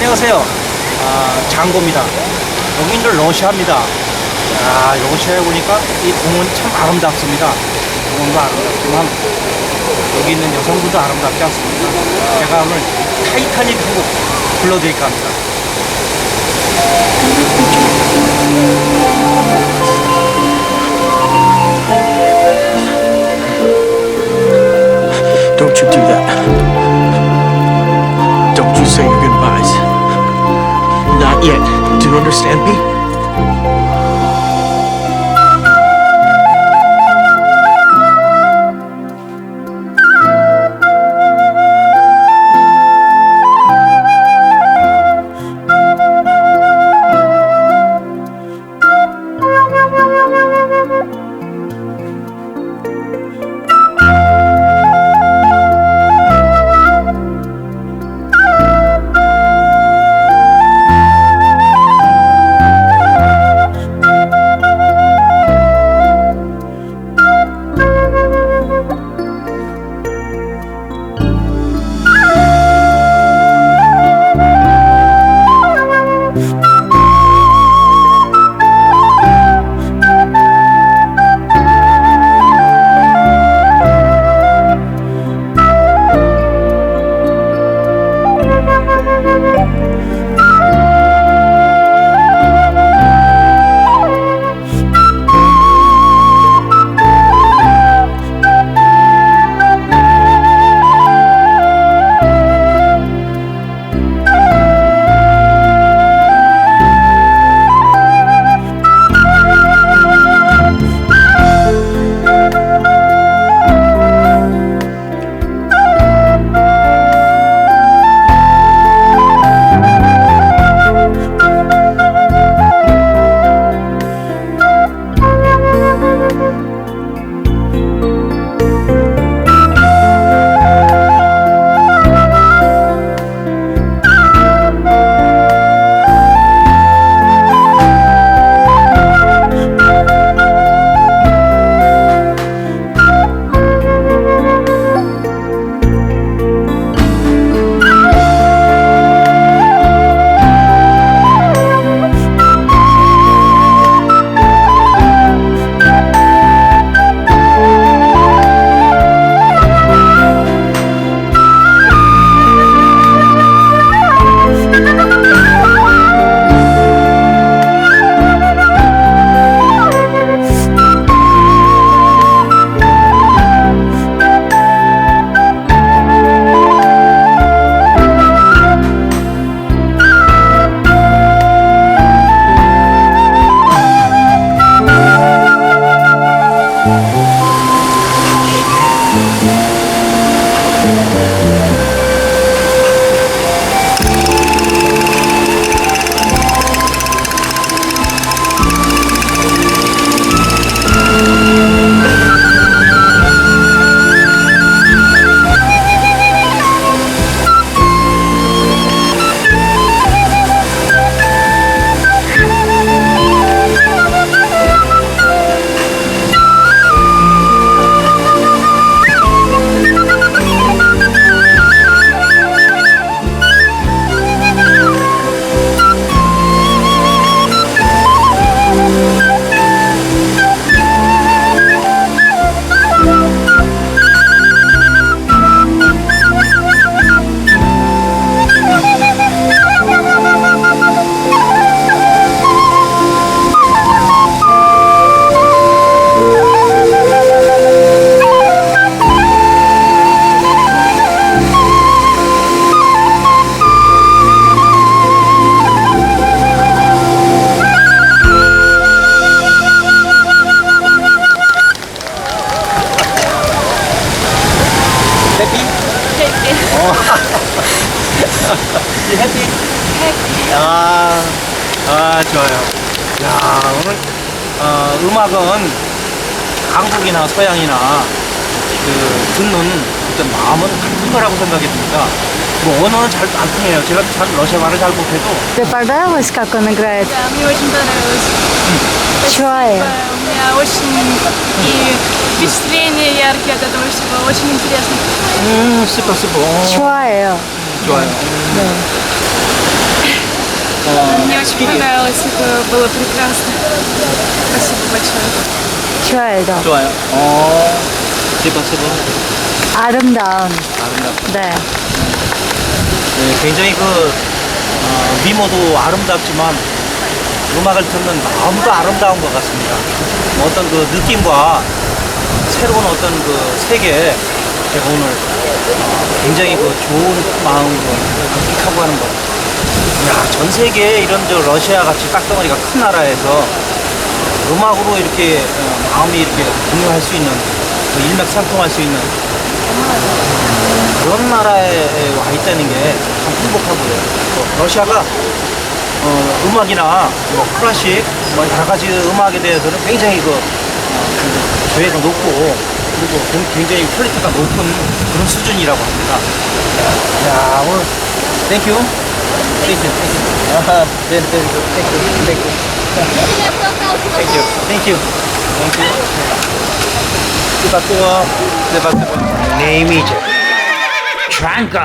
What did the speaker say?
안녕하세요. 아, 장고입니다. 여기는 러시아입니다. 야, 러시아에 오니까 이 공원이 참 아름답습니다. 공원도 아름답지만 여기 있는 여성들도 아름답지 않습니까? 제가 오늘 타이타닉 한 곡 불러드릴까 합니다. Understand me? 아, 좋아요. 야, 오늘, 어, 음악은 한국이나 서양이나 그, 듣는 어떤 마음은 같은 거라고 생각이 듭니다. 뭐, 언어는 잘 안 통해요. 제가 잘 러시아말을 잘 못해도. Тебе понравилось, как он играет? Да, мне очень понравилось. Чуая. У меня очень и впечатления яркие от этого всего. Очень интересно. 음, 스퍼, 스퍼. 어, 좋아해요. 좋아요. 음. Мне очень понравилось, это было прекрасно. Спасибо большое. 좋아요. 좋아요. 어, 세번 세번 아름다운. 아름답. 네. 네, 굉장히 그 어, 미모도 아름답지만 음악을 듣는 마음도 아름다운 것 같습니다. 뭐 어떤 그 느낌과 새로운 어떤 그 세계 제가 오늘 어, 굉장히 그 좋은 마음으로 만끽하고 하는 것. 야, 전 세계에 이런 저 러시아 같이 딱덩어리가 큰 나라에서 음악으로 이렇게 어, 마음이 이렇게 공유할 수 있는 그 일맥상통할 수 있는 그런 나라에 와 있다는 게 참 행복하고요. 또 러시아가 어, 음악이나 뭐 클래식 뭐 여러 가지 음악에 대해서는 굉장히 그 어, 조회가 높고 그리고 굉- 굉장히 퀄리티가 높은 그런 수준이라고 합니다. 야 오늘 땡큐 땡큐 땡큐 아, 네, 네, 땡큐 땡큐 땡큐 땡큐 땡큐 뜨거 네, 맞다. 네임이죠. 트랑코.